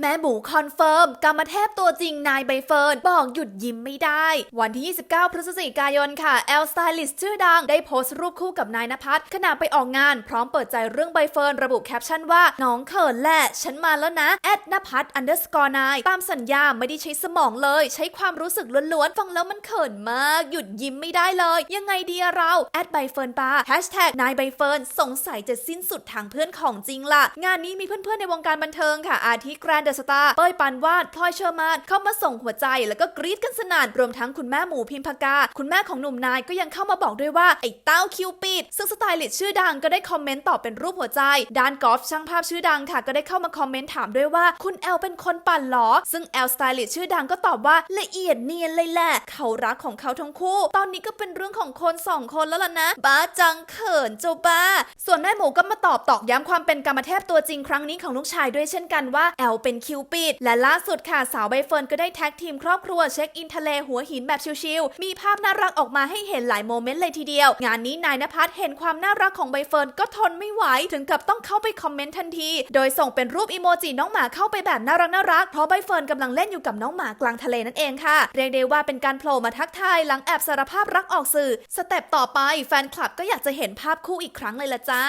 แม่หมูคอนเฟิร์มกรรมเทพตัวจริงนายใบเฟิร์น บอกหยุดยิ้มไม่ได้ วันที่ 29 พฤศจิกายนค่ะ แอลสไตลิสชื่อดัง ได้โพสต์รูปคู่กับนายนภัสขณะไปออกงาน พร้อมเปิดใจเรื่องใบเฟิร์น ระบุแคปชั่นว่า น้องเขินแหละ ฉันมาแล้วนะ แอดนภัสอันเดอร์สกอร์นายตามสัญญาไม่ได้ใช้สมองเลย ใช้ความรู้สึกล้วนๆ ฟังแล้วมันเขินมาก หยุดยิ้มไม่ได้เลย ยังไงดีเราแอดใบเฟิร์นปาแฮชแท็กนายใบเฟิร์นสงสัยจะสิ้นสุดทางเพื่อนของจริงละงานนี้มีเพื่อนๆในวงการบันเทิงค่ะอาทิแกรนเดอร์สตาร์เป้ยปานวาดพลอยเชอร์มานเข้ามาส่งหัวใจแล้วก็กรี๊ดกันสนั่นรวมทั้งคุณแม่หมูพิมพากา คุณแม่ของหนุ่มนายก็ยังเข้ามาบอกด้วยว่าไอ้เต้าคิวปิดซึ่งสไตลิสต์ชื่อดังก็ได้คอมเมนต์ตอบเป็นรูปหัวใจด้านกอล์ฟช่างภาพชื่อดังค่ะ ก็ได้เข้ามาคอมเมนต์ถามด้วยว่าคุณแอลเป็นคนปั่นหรอ ซึ่งแอลสไตลิสต์ชื่อดังก็ตอบว่าละเอียดเนียนเลยแหละเขารักของเขาทั้งคู่ ตอนนี้ก็เป็นเรื่องของคนสองคนแล้วล่ะนะ บ้าจังเขินเจ้าบ้า ส่วนแม่หมูก็มาตอบตอกย้ำความเป็นกรรมเทพตัวจริงครั้งนี้ของลูกชายด้วยเช่นกันว่าแอลเป็นคิวปิด และล่าสุดค่ะสาวใบเฟิร์นก็ได้แท็กทีมครอบครัวเช็คอินทะเลหัวหินแบบชิลๆ มีภาพน่ารักออกมาให้เห็นหลายโมเมนต์เลยทีเดียว งานนี้นายนภัสเห็นความน่ารักของใบเฟิร์นก็ทนไม่ไหว ถึงกับต้องเข้าไปคอมเมนต์ทันที โดยส่งเป็นรูปอีโมจิน้องหมาเข้าไปแบบน่ารักน่ารักเพราะใบเฟิร์นกำลังเล่นอยู่กับน้องหมากลางทะเลนั่นเองค่ะ เรียกได้ว่าเป็นการโผล่มาทักทายหลังแอบสารภาพรักออกสื่อ สเต็ปต่อไปแฟนคลับก็อยากจะเห็นภาพคู่อีกครั้งเลยละจ้า